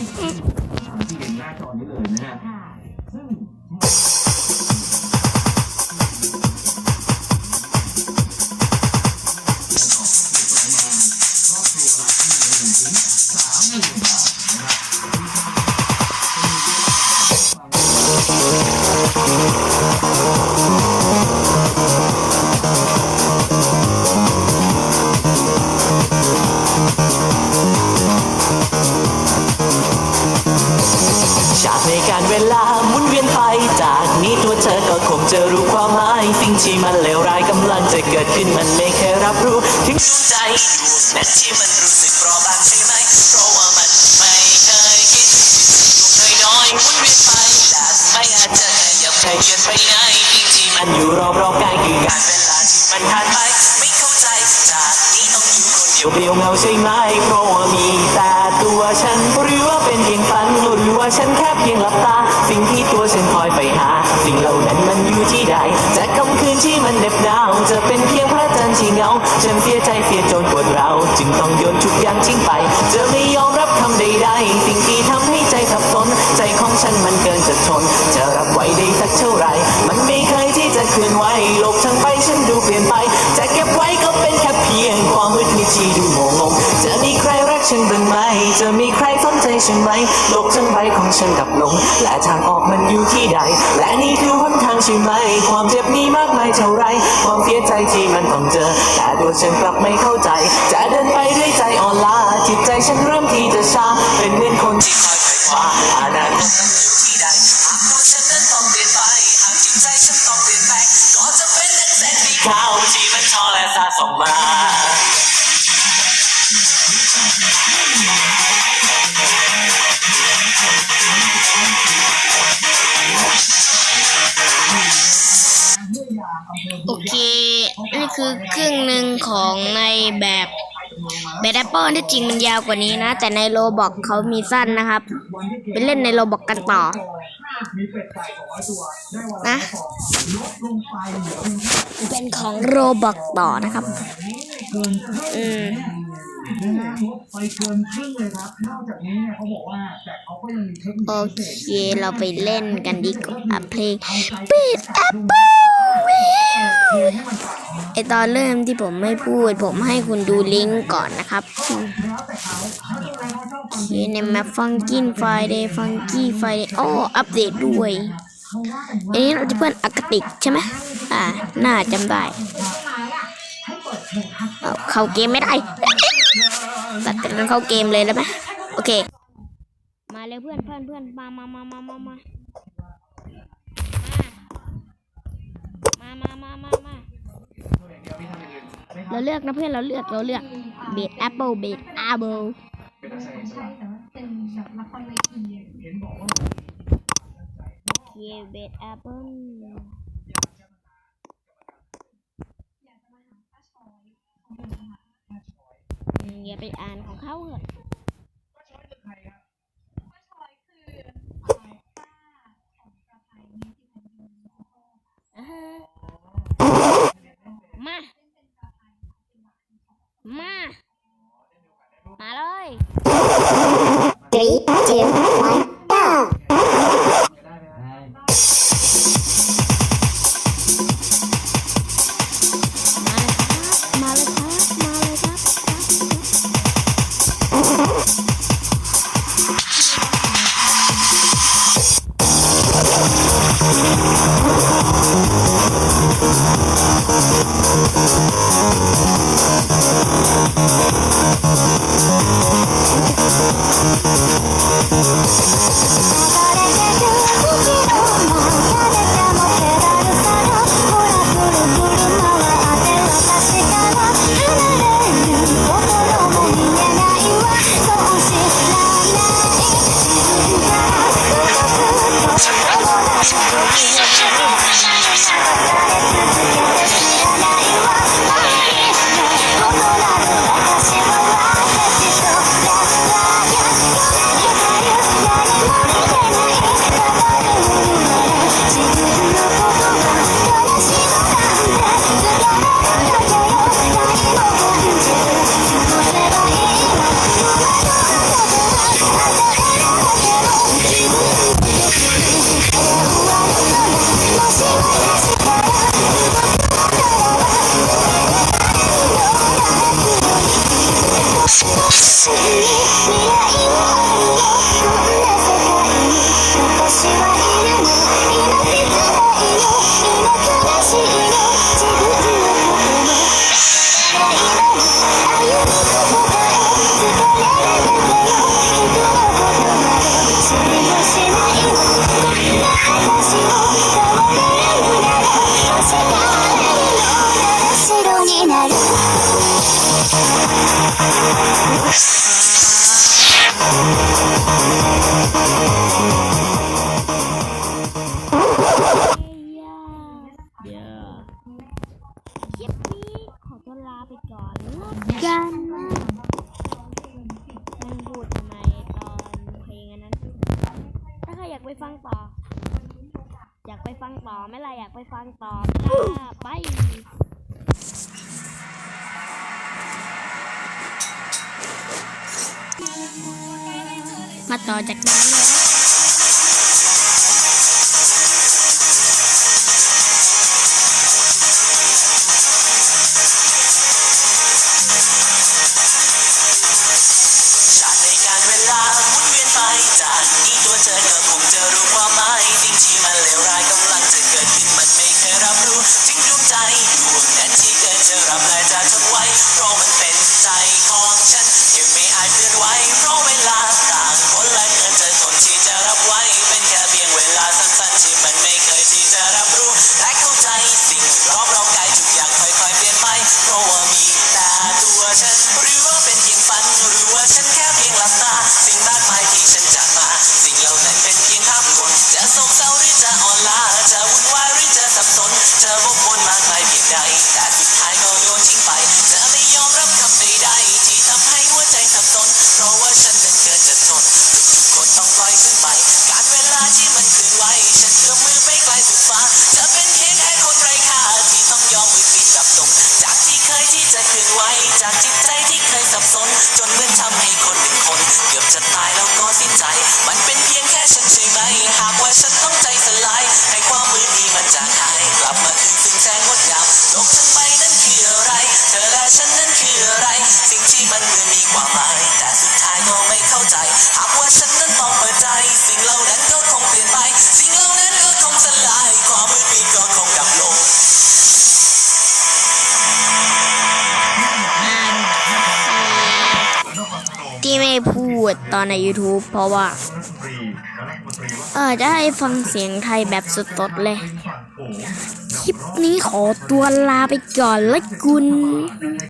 ที่เห็นหน้าจอนี้เลยนะฮะค่ะซึ่งครอบครัวละที่หนึ่งถึงสามหมื่นบาท ลาหมุนเวียนไปจากนี้ตัวเธอก็คงจะรู้ความหมายสิ่งที่มันเลวร้ายกำลังจะเกิดขึ้นมันไม่เคยรับรู้ถึงใจแม้ที่มันรู้สึกเปราะบางใช่ไหมเพราะว่ามันไม่ เป็นเพียงฝันหรือว่าฉันแค่เพียงหลับตา สิ่งที่ตัวฉันคอยไปหา สิ่งเหล่านั้นมันอยู่ที่ใดจะคำคืนที่มันเหน็บหนาว จะเป็นเพียงพระจันทร์ที่เงา ฉันเสียใจเสียจนปวดเราวจึงต้องโยนทุกอย่างทิ้งไป จะไม่ยอมรับคำใดๆสิ่งที่ทำให้ใจสับสน ใจของฉันมันเกินจะทน จะรับไหวได้สักเท่าไหร่มันไม่เคยที่จะเคลื่อนไหวโลกทั้งใบฉันดูเปลี่ยนไปจะเก็บไว้ก็เป็นแค่เพียงความมืดมิดที่ดูโงงงจะมีใครรักฉันบ้างไหมจะมีใคร ใจฉันไหมโลกทั้งใบของฉันดับลง และทางออกมันอยู่ที่ใด และนี่คือหนทางใช่ไหม ความเจ็บมีมากมายเท่าไร ความเสียใจที่มันต้องเจอ แต่ตัวฉันกลับไม่เข้าใจ จะเดินไปด้วยใจอ่อนล้า จิตใจฉันเริ่มที่จะชา เป็นเหมือนคนที่คอยไขว่คว้าอนาคตต้องอยู่ที่ใดหากตัวฉันนั้นต้องเปลี่ยนไป หากจิตใจฉันต้องเปลี่ยนแปลง ก็จะเป็นดังแสงสีขาวที่มันทอและสาส่องมา คือครึ่งหนึ่งของในแบบแบบแอปเปิลที่จริงมันยาวกว่านี้นะ แต่ในโรบอกเขามีสั้นนะครับ ไปเล่นในโรบอกกันต่อ นะ เป็นของโรบอกต่อนะครับ อืมไปเกินครึ่งเลยครับ นอกจากนี้เนี่ยเขาบอกว่าแต่เขาก็ยังมีเทคนิคโอเศษเคเราไปเล่นกันดีกว่าเพลง Beat Apple ไอตอนเริ่มที่ผมไม่พูด ผมให้คุณดูลิงก์ก่อนนะครับโอเคในแมป Funky Friday Funky Friday อ้ออัปเดตด้วยอันนี้เราจะเพื่อนอากติกใช่ไหมอ่า น่าจำได้เอาเข้าเกมไม่ได้ตัดกันเข้าเกมเลยได้ไหมโอเค มาเลยเพื่อนเพื่อนเพื่อนมามามามามา มามามามามาเราเลือกนะเพื่อนเราเลือกเราเลือกเบดแอปเปิลเบดอปเปิลโอเคเบดแอปเปิลอย่าไปอ่านของเขาเถอะ 얘가 왔. ไปฟังต่อ ไปฟังต่อไม่ไรอยากไปฟังต่อจ้าไปมาต่อจากนั้นเลย พูดตอนใน YouTube เพราะว่า เออจะให้ฟังเสียงไทยแบบสดๆเลย คลิปนี้ขอตัวลาไปก่อนละกุณ